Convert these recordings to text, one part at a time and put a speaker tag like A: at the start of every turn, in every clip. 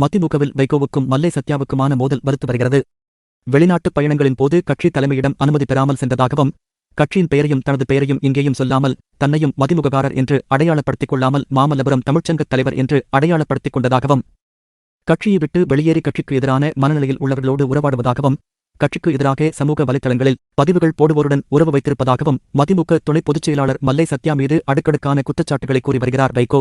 A: மதிமுகவில் வைகோவுக்கும் மல்லை சத்யாவுக்குமான மோதல் வலுத்து வருகிறது. வெளிநாட்டுப் பயணங்களின் போது கட்சி தலைமையிடம் அனுமதி பெறாமல் சென்றதாகவும் கட்சியின் பெயரையும் தனது பெயரையும் இங்கேயும் சொல்லாமல் தன்னையும் மதிமுககாரர் என்று அடையாளப்படுத்திக் கொள்ளாமல் மாமல்லபுரம் தமிழ்ச்சங்கத் தலைவர் என்று அடையாளப்படுத்திக் கொண்டதாகவும் கட்சியை விட்டு வெளியேறி கட்சிக்கு எதிரான மனநிலையில் உள்ளவர்களோடு உறவாடுவதாகவும் கட்சிக்கு எதிராக சமூக வலைதளங்களில் பதிவுகள் போடுவோருடன் உறவு வைத்திருப்பதாகவும் மதிமுக துணை பொதுச் செயலாளர் மல்லை சத்யா மீது அடுக்கடுக்கான குற்றச்சாட்டுகளை கூறி வருகிறார் வைகோ.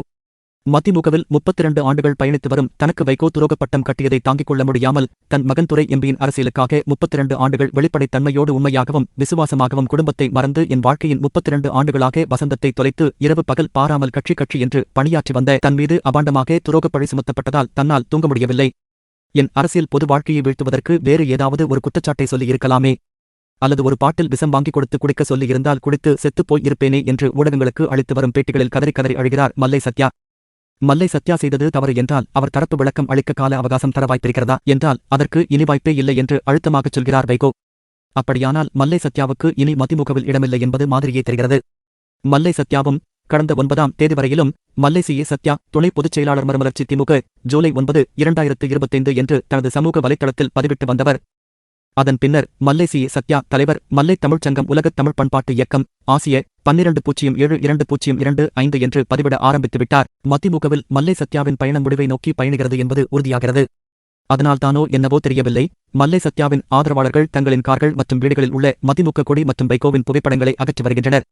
A: மதிமுகவில் முப்பத்திரண்டு ஆண்டுகள் பயணித்து வரும் தனக்கு வைகோ துரோக பட்டம் கட்டியதை தாங்கிக் கொள்ள முடியாமல் தன் மகன் துறை எம்பியின் அரசியலுக்காக முப்பத்திரண்டு ஆண்டுகள் வெளிப்படைத் தன்மையோடு உண்மையாகவும் விசுவாசமாகவும் குடும்பத்தை மறந்து என் வாழ்க்கையின் முப்பத்திரண்டு ஆண்டுகளாக வசந்தத்தை தொலைத்து இரவு பகல் பாராமல் கட்சி கட்சி என்று பணியாற்றி வந்த தன் மீது அபாண்டமாக துரோகப்பழி சுமத்தப்பட்டதால் தன்னால் தூங்க முடியவில்லை. என் அரசியல் பொது வாழ்க்கையை வீழ்த்துவதற்கு வேறு ஏதாவது ஒரு குற்றச்சாட்டை சொல்லியிருக்கலாமே அல்லது ஒரு பாட்டில் விஷம் வாங்கி கொடுத்து குடிக்க சொல்லியிருந்தால் குடித்து செத்துப்போய் இருப்பேனே என்று ஊடகங்களுக்கு அளித்து வரும் பேட்டிகளில் கதறி கதறி அழுகிறார் மல்லை சத்யா. மல்லை சத்யா செய்தது தவறு என்றால் அவர் தரப்பு விளக்கம் அளிக்க கால அவகாசம் தர வாய்ப்பிருக்கிறதா என்றால் அதற்கு இனி வாய்ப்பே இல்லை என்று அழுத்தமாகச் சொல்கிறார் வைகோ. அப்படியானால் மல்லை சத்யாவுக்கு இனி மதிமுகவில் இடமில்லை என்பது மாதிரியே தெரிகிறது. மல்லை சத்யாவும் கடந்த ஒன்பதாம் தேதி வரையிலும் மல்லை சி ஏ சத்யா துணை பொதுச் செயலாளர் மறுமலர்ச்சி திமுக ஜூலை ஒன்பது இரண்டாயிரத்து இருபத்தைந்து என்று தனது சமூக வலைத்தளத்தில் பதிவிட்டு வந்தவர். அதன் பின்னர் மல்லை சி ஏ சத்யா தலைவர் மல்லை தமிழ்ச் சங்கம் உலகத் தமிழ் பண்பாட்டு இயக்கம் ஆசிய பன்னிரண்டு பூஜ்ஜியம் ஏழு இரண்டு பூஜ்ஜியம் இரண்டு ஐந்து என்று பதிவிட ஆரம்பித்துவிட்டார். மதிமுகவில் மல்லை சத்யாவின் பயணம் முடிவை நோக்கி பயணிகிறது என்பது உறுதியாகிறது. அதனால்தானோ என்னவோ தெரியவில்லை. மல்லை சத்யாவின் ஆதரவாளர்கள் தங்களின் கார்கள் மற்றும் வீடுகளில் உள்ள மதிமுக கொடி மற்றும் வைகோவின் புகைப்படங்களை அகற்றி வருகின்றனர்.